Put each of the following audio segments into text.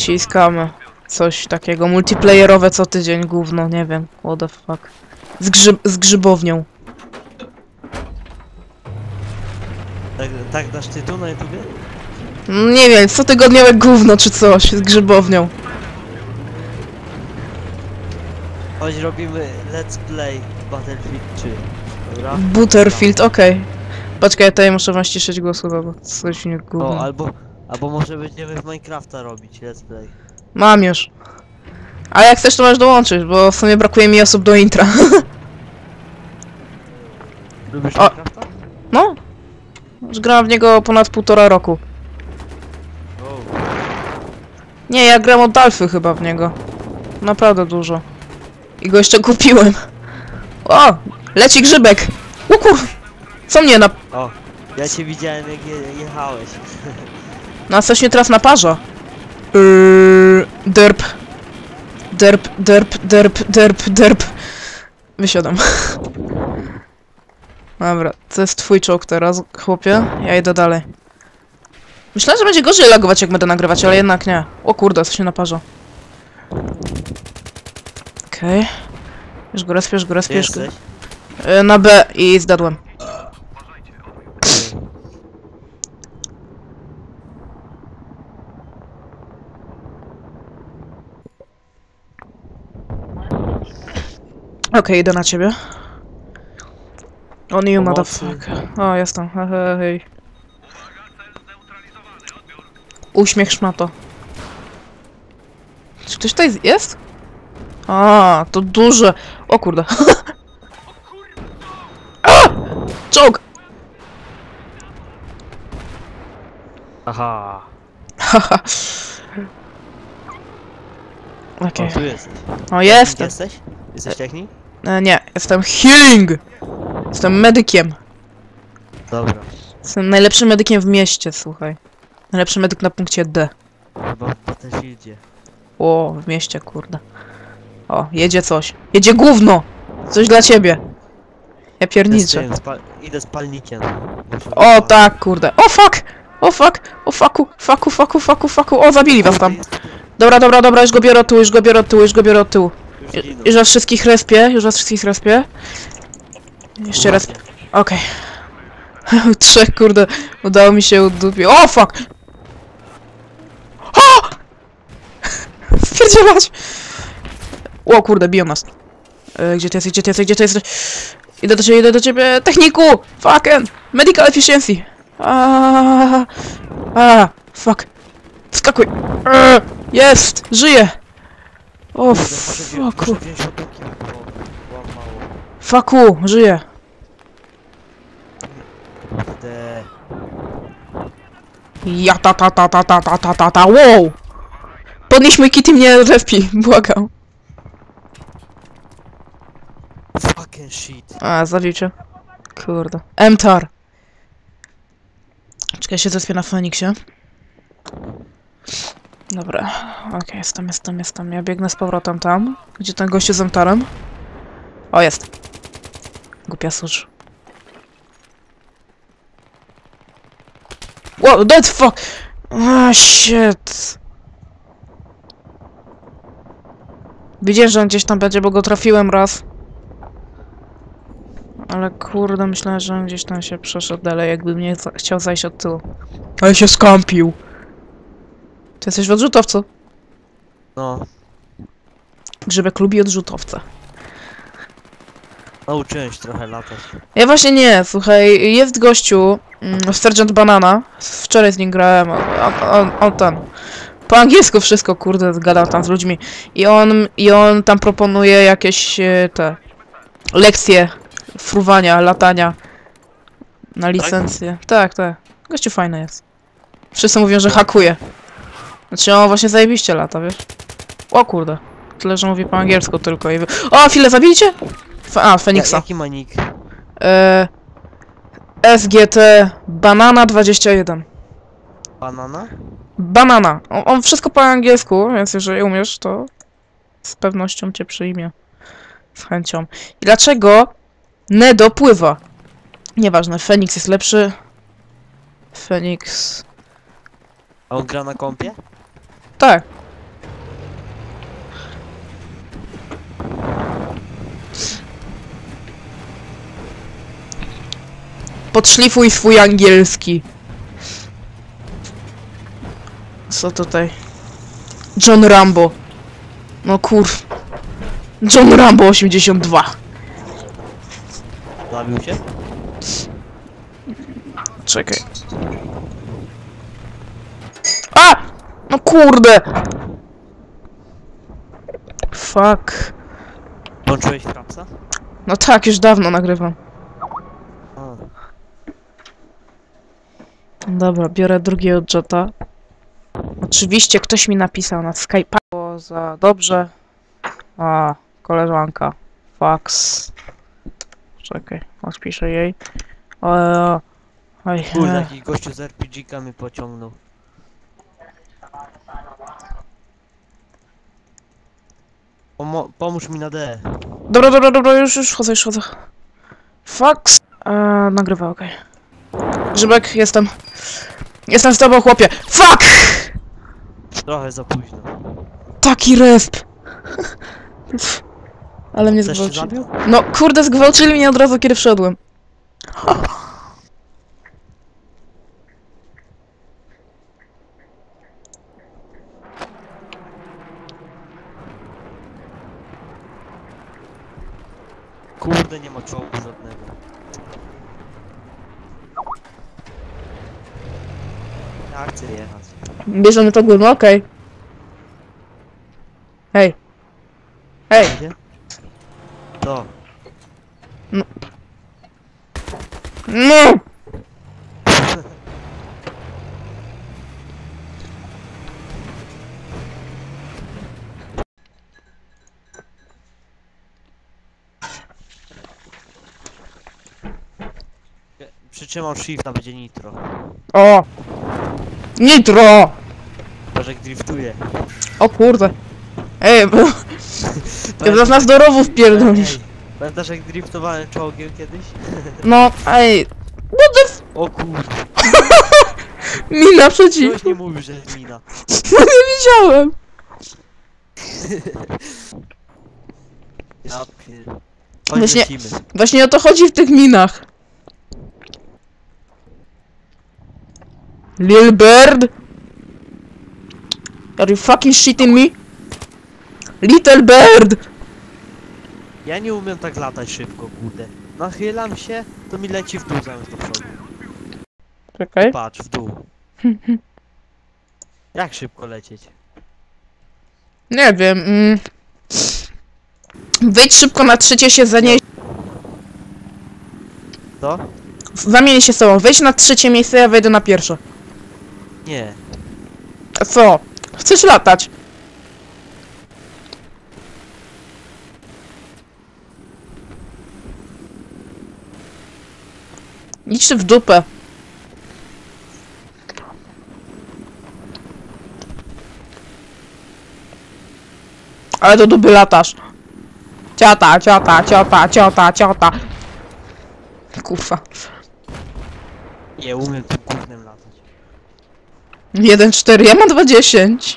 Ciskamy. Coś takiego. Multiplayerowe co tydzień, gówno, nie wiem. What the fuck. Z, grzyb z grzybownią. Tak, tak dasz tytuł na YouTubie? Nie wiem, co tygodniowe gówno czy coś z grzybownią. Chodź robimy Let's Play Battlefield 3. Dobra? Butterfield, okej. Poczekaj, ja tutaj muszę wam ściszyć głos chyba, bo coś mnie O, gówno. albo, albo może będziemy w Minecrafta robić Let's Play. Mam już. A jak chcesz, to możesz dołączyć, bo w sumie brakuje mi osób do intra. Lubisz O. Minecrafta? No. Już grałem w niego ponad półtora roku. O, Nie, ja gram od Alfy chyba w niego. Naprawdę dużo. I go jeszcze kupiłem. O! Leci grzybek! O kur... Co mnie na... o, ja cię widziałem jak je, jechałeś. Na coś mnie teraz naparza. Yy, derp. Derp, derp, derp, derp, derp. Wysiadam. Dobra, to jest twój czołg teraz, chłopie. Ja idę dalej. Myślałem, że będzie gorzej lagować, jak będę nagrywać, ale jednak nie. O kurde, coś się naparza. Okej. Już go respiesz, go respiesz. go- Na B i zdadłem. Okej, idę na ciebie. On you motherfucker. O, jestem. He, he, hej. Uśmiech szmato. Czy ktoś tutaj jest? A, to duże. O kurde. A! Czołg! Aha. Haha. Okej. O, tu jesteś. O, jestem. jesteś? Jesteś technik? E, nie, jestem healing! Jestem medykiem. Dobra. Jestem najlepszym medykiem w mieście, słuchaj. Najlepszy medyk na punkcie D. Chyba. O, w mieście, kurde. O, jedzie coś. Jedzie gówno! Coś dla ciebie. Ja pierniczę. Idę z palnikiem. Muszę O, wypalić. tak, kurde. O, fuck! O, fuck! O, fucku, fucku, fucku, fucku, fucku. O, zabili was tam. Dobra, dobra, dobra, już go biorę od tyłu, już go biorę od tyłu, już go biorę od tyłu. Już Ju- ginął. Już was wszystkich respię, już was wszystkich respię. Jeszcze raz. Okej. Trzech, kurde. Udało mi się udupić. O, fuck! O! Spierdzielać! O, kurde, biją nas. E, gdzie ty jesteś, gdzie ty jesteś, gdzie ty jesteś? Idę do ciebie, idę do ciebie. Techniku! Fucking! Medical efficiency! A, a, fuck. Wskakuj! E, Jest! Żyję! O. Fucku, żyję. Kurde. Ja ta ta ta ta ta ta ta ta ta wow! Podnieś mój kit i mnie respi, błagam. Fucking shit. A, zabił cię. Kurde. Emtar. Czekaj, się zespię na Feniksie. Dobra, okej, jestem, jestem, jestem. Ja biegnę z powrotem tam, gdzie ten gościu z Emtarem. O, jest. Głupia sucz. Wow, dead fuck! Ah, shit. Widziałem, że on gdzieś tam będzie, bo go trafiłem raz. Ale kurde, myślałem, że on gdzieś tam się przeszedł dalej, jakby mnie chciał zajść od tyłu. Ale się skampił. Ty jesteś w odrzutowcu. No, Grzybek lubi odrzutowce. nauczyłem się trochę latać. Ja właśnie nie, słuchaj, jest gościu, mm, Sergeant Banana, wczoraj z nim grałem, on, on, on ten, po angielsku wszystko, kurde, gadał tam z ludźmi i on, i on tam proponuje jakieś e, te lekcje fruwania, latania na licencję. Tak, tak. Gościu fajny jest. Wszyscy mówią, że hakuje. Znaczy on właśnie zajebiście lata, wiesz? O kurde. Tyle, że mówi po angielsku tylko i... wy- O, chwilę, zabiliście? Fe- A, Ja, Feniksa. jaki ma nick? E, SGT Banana 21. Banana? Banana. On, on wszystko po angielsku, więc jeżeli umiesz, to z pewnością cię przyjmie. Z chęcią. I dlaczego Nedo pływa? Nieważne, Feniks jest lepszy. Feniks. A on gra na kompie? Tak. Podszlifuj swój angielski. Co tutaj? John Rambo. No kur... John Rambo 82. Zabił się? Czekaj. A! No kurde! Fuck. Włączyłeś frapsa? No tak, już dawno nagrywam. A. Dobra, biorę drugiego jota. Oczywiście ktoś mi napisał na Skype'a Było za dobrze. A, koleżanka. Fax. Czekaj, odpiszę jej. Eee, oj, Kurde, jakiś gościu z RPG-kami pociągnął. Pomo pomóż mi na D. Dobra, dobra, dobra, już, już chodzę, już chodzę. Fax. Eee, nagrywa, okej. Grzybek, jestem. Jestem z tobą, chłopie. Fuck! Trochę za późno. Taki resp. Ale mnie zgwałcili. No kurde, zgwałcili mnie od razu, kiedy wszedłem. Kurde, nie ma czołgu żadnego. Ja chcę jechać. Bierzemy to górno, okej. Hej. Hej. Gdzie? To. No! Przytrzymam shifta, będzie nitro. O! Nitro! Patrz jak driftuje. O kurde. Ej, bo... Ty zaraz nas do rowów pierdolisz. Ej, Pamiętasz jak driftowałem czołgiem kiedyś? No, ej. What the f... O kurde, Mina przeciw. ktoś nie mówił, że jest mina. No nie widziałem. Ja pier... Chodź Właśnie- lecimy. Właśnie o to chodzi w tych minach. Lil Bird? Are you fucking shitting me? Little Bird! Ja nie umiem tak latać szybko, kurde. Nachylam się, to mi leci w dół zamiast do przodu. Czekaj. Patrz, w dół. Jak szybko lecieć? Nie wiem. Mm. Wyjdź szybko na trzecie się zanieść. To? Zamień się z tobą. Wejdź na trzecie miejsce, ja wejdę na pierwsze. Nie. A co? Chcesz latać? Idź w dupę. Ale do dupy latasz. Ciota, ciota, ciota, ciota, ciota. Kurwa. Nie umiem. 1-4, ja mam 2-10.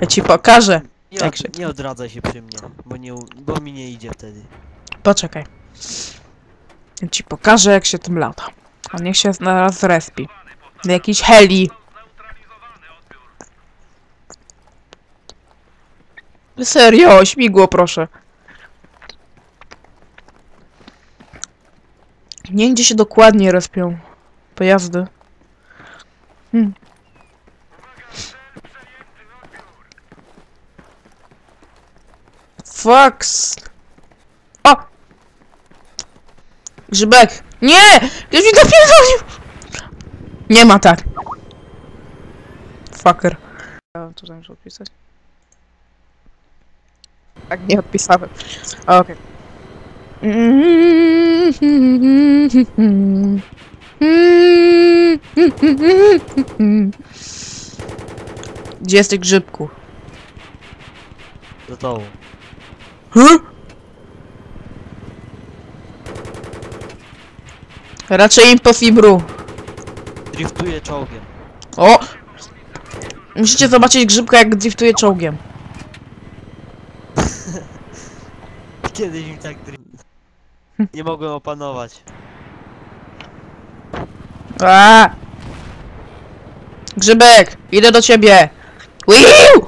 Ja ci pokażę. Nie, od, się- nie odradzaj się przy mnie, bo, nie, u- bo mi nie idzie wtedy. Poczekaj. Ja ci pokażę, jak się tym lata. A niech się zaraz respi. Na jakiś heli. Serio, śmigło proszę. Nie gdzie się dokładnie respią pojazdy. Hmm. Fox. O! Grzybek! Nie! Ktoś mi napierdolił! Nie ma tak. Fucker. Ja tutaj muszę odpisać. Tak, nie odpisałem. Okej. Gdzie jesteś grzybku? Do tobą. Huh? Raczej impossibru. Driftuję czołgiem. O! Musicie zobaczyć grzybka jak driftuje czołgiem. Kiedyś mi tak drift... Nie mogłem opanować. A! Grzybek, idę do ciebie. Wiu!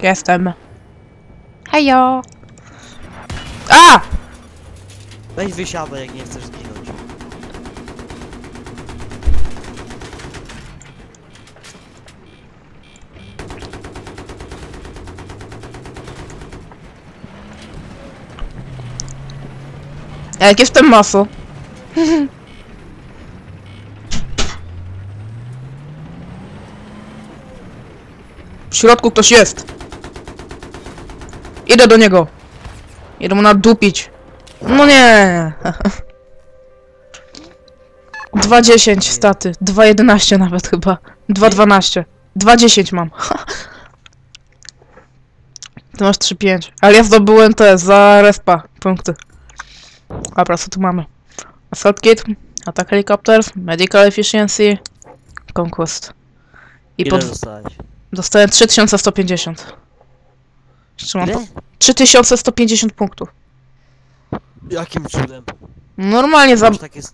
Jestem. Hejo. A! Weź wysiadaj, jak nie chcesz zginąć. A jak jestem maso? W środku ktoś jest. Idę do niego. Idę mu nadupić. No nie. 2.10 staty. 2.11 nawet chyba. 2.12. 2.10 mam. Ty masz 3.5. Ale ja zdobyłem te za respa punkty. Dobra, co tu mamy? Assault Kit, Attack Helicopters, Medical Efficiency, Conquest. I Ile pod... dostałeś? dostałem 3150. Jeszcze mam po... Ile? 3150 punktów. Jakim cudem? Normalnie za, Masz takie, za,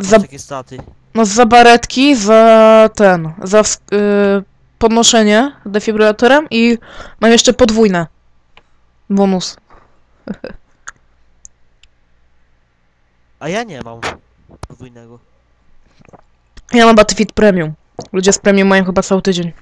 masz takie staty. no za baretki, za ten, za ws- y, podnoszenie defibrylatorem i mam jeszcze podwójne. Bonus. A ja nie mam podwójnego. Ja mam Battlefield Premium. Ludzie z Premium mają chyba cały tydzień.